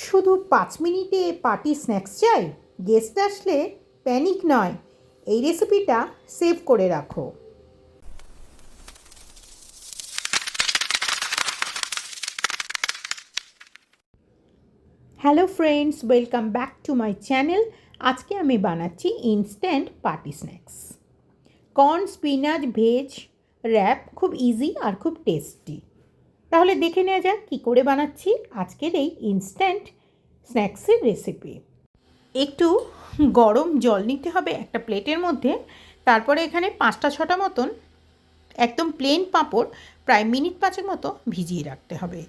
শুধু পাঁচ মিনিটে পার্টি স্ন্যাক্স চাই? গেস্ট আসলে প্যানিক নয়। এই রেসিপিটা সেভ করে রাখো। Hello friends, welcome back to my channel. আজকে আমি বানাচ্ছি instant party snacks. Corn, spinach, veg, wrap খুব ইজি আর খুব টেস্টি। তাহলে দেখে নেওয়া যাক কী করে বানাচ্ছি আজকের এই ইনস্ট্যান্ট স্ন্যাক্সের রেসিপি একটু গরম জল নিতে হবে একটা প্লেটের মধ্যে, তারপরে এখানে পাঁচটা ছটা মতন একদম প্লেন পাঁপড় প্রায় মিনিট পাঁচের মতো ভিজিয়ে রাখতে হবে।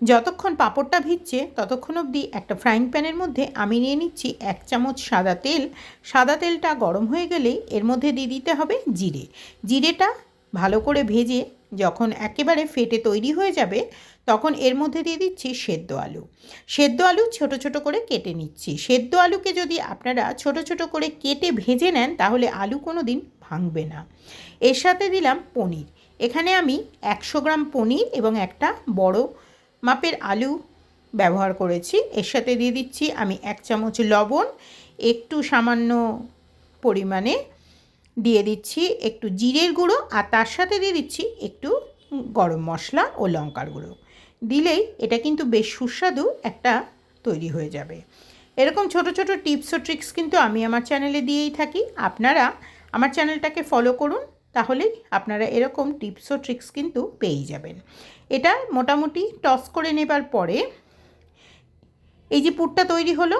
যতক্ষণ পাঁপড়টা ভিজছে ততক্ষণ অবধি একটা ফ্রাইং প্যানের মধ্যে আমি নিয়ে নিচ্ছি এক চামচ সাদা তেল। সাদা তেলটা গরম হয়ে গেলে এর মধ্যে দিয়ে দিতে হবে জিরে। জিরেটা ভালো করে ভেজে যখন একেবারে ফেটে তৈরি হয়ে যাবে, তখন এর মধ্যে দিয়ে দিচ্ছি সেদ্ধ আলু। সেদ্ধ আলু ছোট ছোট করে কেটে নিচ্ছি। সেদ্ধ আলুকে যদি আপনারা ছোট ছোট করে কেটে ভেজে নেন, তাহলে আলু কোনো দিন ভাঙবে না। এর সাথে দিলাম পনির। এখানে আমি একশো গ্রাম পনির এবং একটা বড় মাপের আলু ব্যবহার করেছি। এর সাথে দিয়ে দিচ্ছি আমি এক চামচ লবণ, একটু সামান্য পরিমাণে দিয়ে দিচ্ছি একটু জিরের গুঁড়ো আর তার সাথে দিয়ে দিচ্ছি একটু গরম মশলা ও লঙ্কার গুঁড়ো। দিলেই এটা কিন্তু বেশ সুস্বাদু একটা তৈরি হয়ে যাবে। এরকম ছোট ছোট টিপস ও ট্রিক্স কিন্তু আমি আমার চ্যানেলে দিয়েই থাকি। আপনারা আমার চ্যানেলটাকে ফলো করুন, তাহলেই আপনারা এরকম টিপস ও ট্রিক্স কিন্তু পেয়েই যাবেন। এটা মোটামুটি টস করে নেবার পরে এই যে পুরটা তৈরি হলো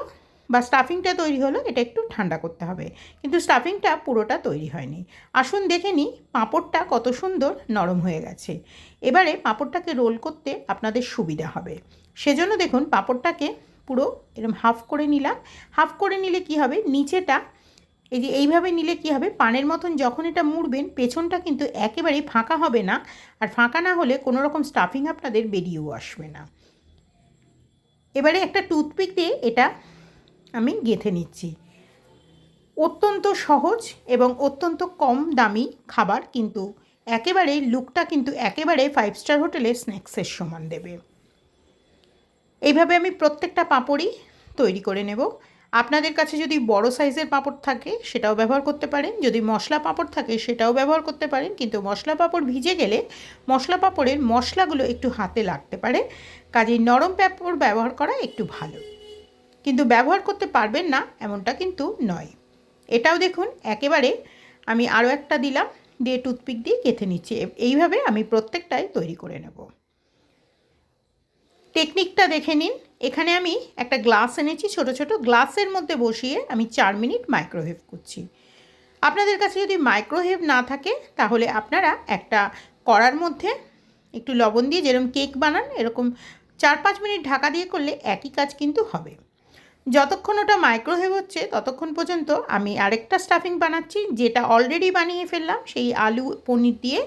বা স্টাফিংটা তৈরি হলো, এটা একটু ঠান্ডা করতে হবে। কিন্তু স্টাফিংটা পুরোটা তৈরি হয়নি। আসুন দেখে নিই পাঁপড়টা কত সুন্দর নরম হয়ে গেছে। এবারে পাঁপড়টাকে রোল করতে আপনাদের সুবিধা হবে। সেজন্য দেখুন পাঁপড়টাকে পুরো এরকম হাফ করে নিলাম। হাফ করে নিলে কি হবে? নিচেটা, এই যে এইভাবে নিলে কি হবে? পানের মতন যখন এটা মুড়বেন, পেছনটা কিন্তু একেবারেই ফাঁকা হবে না। আর ফাঁকা না হলে কোনো রকম স্টাফিং আপনাদের বেরিয়েও আসবে না। এবারে একটা টুথপিক দিয়ে এটা আমি গেঁথে নিচ্ছি। অত্যন্ত সহজ এবং অত্যন্ত কম দামি খাবার কিন্তু একেবারে, লুকটা কিন্তু একেবারে ফাইভ স্টার হোটেলে স্ন্যাক্সের সমান দেবে। এইভাবে আমি প্রত্যেকটা পাঁপড়ই তৈরি করে নেব। আপনাদের কাছে যদি বড় সাইজের পাঁপড় থাকে সেটাও ব্যবহার করতে পারেন, যদি মশলা পাঁপড় থাকে সেটাও ব্যবহার করতে পারেন, কিন্তু মশলা পাঁপড় ভিজে গেলে মশলা পাঁপড়ের মশলাগুলো একটু হাতে লাগতে পারে। কাজেই নরম পাঁপড় ব্যবহার করা একটু ভালো। কিন্তু ব্যবহার করতে পারবেন না এমনটা কিন্তু নয়। এটাও দেখুন, একেবারে আমি আরও একটা দিলাম, দিয়ে টুথপিক দিয়ে গেঁথে নিচ্ছি। এইভাবে আমি প্রত্যেকটাই তৈরি করে নেব। টেকনিকটা দেখে নিন। এখানে আমি একটা গ্লাস এনেছি, ছোট ছোট গ্লাসের মধ্যে বসিয়ে আমি চার মিনিট মাইক্রোওয়েভ করছি। আপনাদের কাছে যদি মাইক্রোওয়েভ না থাকে, তাহলে আপনারা একটা কড়ার মধ্যে একটু লবণ দিয়ে যেরকম কেক বানান, এরকম চার পাঁচ মিনিট ঢাকা দিয়ে করলে একই কাজ কিন্তু হবে। যতক্ষণ ওটা মাইক্রোওয়েভ হচ্ছে, ততক্ষণ পর্যন্ত আমি আরেকটা স্টাফিং বানাচ্ছি, যেটা অলরেডি বানিয়ে ফেললাম, সেই আলু, পনির দিয়ে।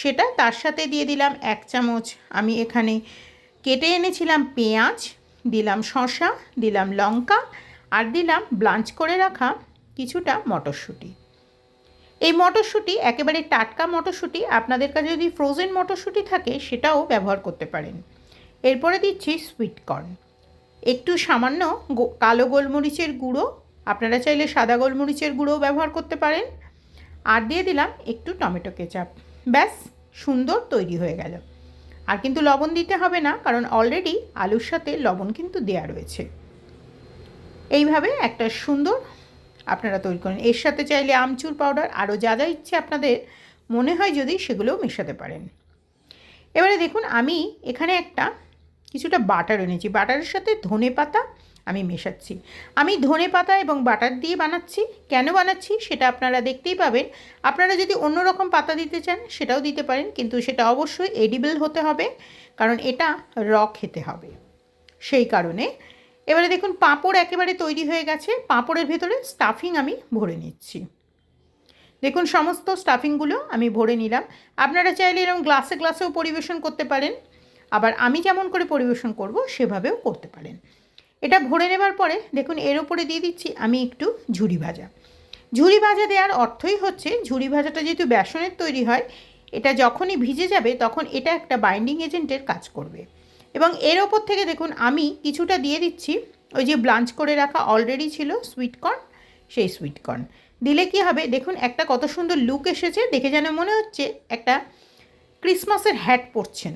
সেটা তার সাথে দিয়ে দিলাম এক চামচ, আমি এখানে কেটে এনেছিলাম পেঁয়াজ, দিলাম শসা, দিলাম লঙ্কা, আর দিলাম ব্লাঞ্চ করে রাখা কিছুটা মটরশুঁটি। এই মটরশুঁটি, একেবারে টাটকা মটরশুঁটি, আপনাদের কাছে যদি ফ্রোজেন মটরশুঁটি থাকে, সেটাও ব্যবহার করতে পারেন। এরপরে দিচ্ছি সুইট কর্ন একটু সামান্য কালো গোলমরিচের গুঁড়ো, আপনারা চাইলে সাদা গোলমরিচের গুঁড়োও ব্যবহার করতে পারেন। আর দিয়ে দিলাম একটু টমেটো কেচাপ। ব্যাস, সুন্দর তৈরি হয়ে গেল। আর কিন্তু লবণ দিতে হবে না, কারণ অলরেডি আলুর সাথে লবণ কিন্তু দেয়া রয়েছে। এইভাবে একটা সুন্দর আপনারা তৈরি করেন। এর সাথে চাইলে আমচুর পাউডার, আরও যা যা ইচ্ছে আপনাদের মনে হয় যদি সেগুলোও মেশাতে পারেন। এবারে দেখুন, আমি এখানে একটা কিছুটা বাটার এনেছি। বাটারের সাথে ধনে পাতা আমি মেশাচ্ছি। আমি ধনে পাতা এবং বাটার দিয়ে বানাচ্ছি। কেন বানাচ্ছি সেটা আপনারা দেখতেই পাবেন। আপনারা যদি অন্য রকম পাতা দিতে চান সেটাও দিতে পারেন, কিন্তু সেটা অবশ্যই এডিবল হতে হবে, কারণ এটা র খেতে হবে। সেই কারণে এবারে দেখুন, পাঁপড় একেবারে তৈরি হয়ে গেছে। পাঁপড়ের ভেতরে স্টাফিং আমি ভরে নিচ্ছি। দেখুন, সমস্ত স্টাফিংগুলো আমি ভরে নিলাম। আপনারা চাইলে এরকম গ্লাসে গ্লাসেও পরিবেশন করতে পারেন। আবার আমি যেমন করে পরিবেশন করব সেভাবেও করতে পারেন। এটা ভরে নেবার পরে দেখুন, এর ওপরে দিয়ে দিচ্ছি আমি একটু ঝুড়ি ভাজা। ঝুড়ি ভাজা দেওয়ার অর্থই হচ্ছে ঝুড়ি ভাজাটা যেহেতু বেসনের তৈরি হয়, এটা যখনই ভিজে যাবে তখন এটা একটা বাইন্ডিং এজেন্টের কাজ করবে। এবং এর ওপর থেকে দেখুন, আমি কিছুটা দিয়ে দিচ্ছি, ওই যে ব্লাঞ্চ করে রাখা অলরেডি ছিল সুইটকর্ন সেই সুইটকর্ন দিলে কি হবে? দেখুন, একটা কত সুন্দর লুক এসেছে, দেখে যেন মনে হচ্ছে একটা ক্রিসমাসের হ্যাট পরছেন।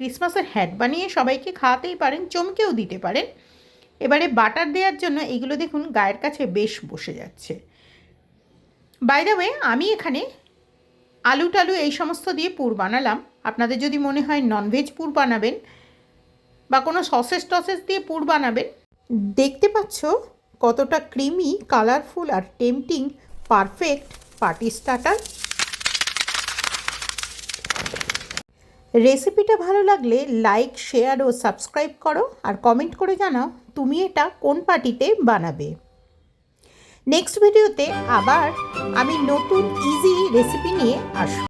ক্রিসমাসের হ্যাট বানিয়ে সবাইকে খাওয়াতেই পারেন, চমকেও দিতে পারেন। এবারে বাটার দেওয়ার জন্য এইগুলো দেখুন গায়ের কাছে বেশ বসে যাচ্ছে। বাই দ্য ওয়ে আমি এখানে আলু টালু এই সমস্ত দিয়ে পুর বানালাম। আপনাদের যদি মনে হয় ননভেজ পুর বানাবেন বা কোনো সসেস টসেস দিয়ে পুর বানাবেন, দেখতে পাচ্ছ কতটা ক্রিমি কালারফুল আর টেম্পটিং পারফেক্ট পার্টি স্টার্টার রেসিপিটা ভালো লাগলে লাইক, শেয়ার ও সাবস্ক্রাইব করো আর কমেন্ট করে জানাও তুমি এটা কোন পার্টিতে বানাবে। নেক্সট ভিডিওতে আবার আমি নতুন ইজি রেসিপি নিয়ে আসব।